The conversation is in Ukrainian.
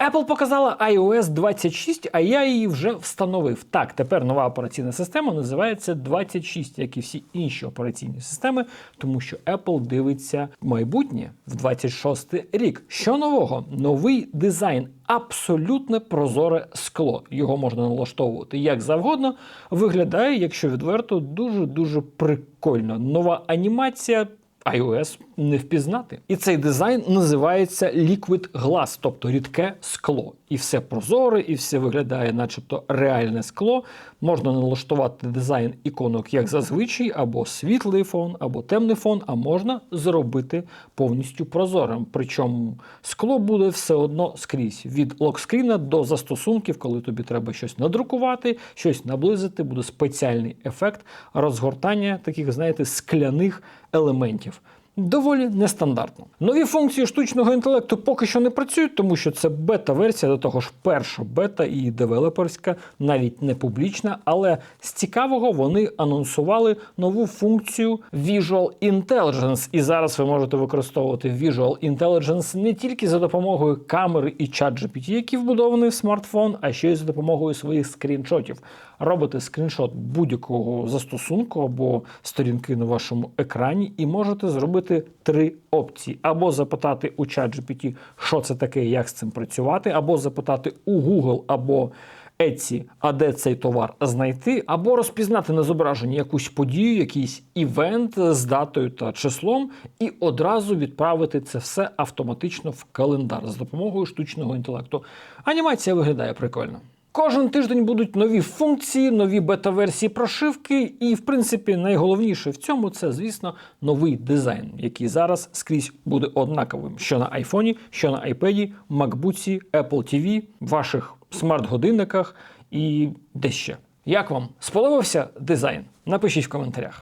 Apple показала iOS 26, а я її вже встановив. Так, тепер нова операційна система називається 26, як і всі інші операційні системи, тому що Apple дивиться майбутнє в 26 рік. Що нового? Новий дизайн. Абсолютне прозоре скло. Його можна налаштовувати як завгодно. Виглядає, якщо відверто, дуже дуже прикольно. Нова анімація iOS не впізнати. І цей дизайн називається Liquid Glass, тобто рідке скло. І все прозоре, і все виглядає, начебто, реальне скло. Можна налаштувати дизайн іконок як зазвичай, або світлий фон, або темний фон, а можна зробити повністю прозорим. Причому скло буде все одно скрізь від локскріна до застосунків, коли тобі треба щось надрукувати, щось наблизити, буде спеціальний ефект розгортання таких, знаєте, скляних елементів. Доволі нестандартно. Нові функції штучного інтелекту поки що не працюють, тому що це бета-версія, до того ж перша бета і девелоперська, навіть не публічна. Але з цікавого вони анонсували нову функцію Visual Intelligence. І зараз ви можете використовувати Visual Intelligence не тільки за допомогою камери і ChatGPT, які вбудовані в смартфон, а ще й за допомогою своїх скріншотів. Робите скріншот будь-якого застосунку або сторінки на вашому екрані, і можете зробити три опції: або запитати у ChatGPT, що це таке, як з цим працювати, або запитати у Google або Etsy, а де цей товар знайти, або розпізнати на зображенні якусь подію, якийсь івент з датою та числом, і одразу відправити це все автоматично в календар за допомогою штучного інтелекту. Анімація виглядає прикольно. Кожен тиждень будуть нові функції, нові бета-версії прошивки, і, в принципі, найголовніше в цьому це, звісно, новий дизайн, який зараз скрізь буде однаковим: що на айфоні, що на iPad, MacBook, Apple TV, ваших смарт-годинниках і де ще. Як вам сподобався дизайн? Напишіть в коментарях.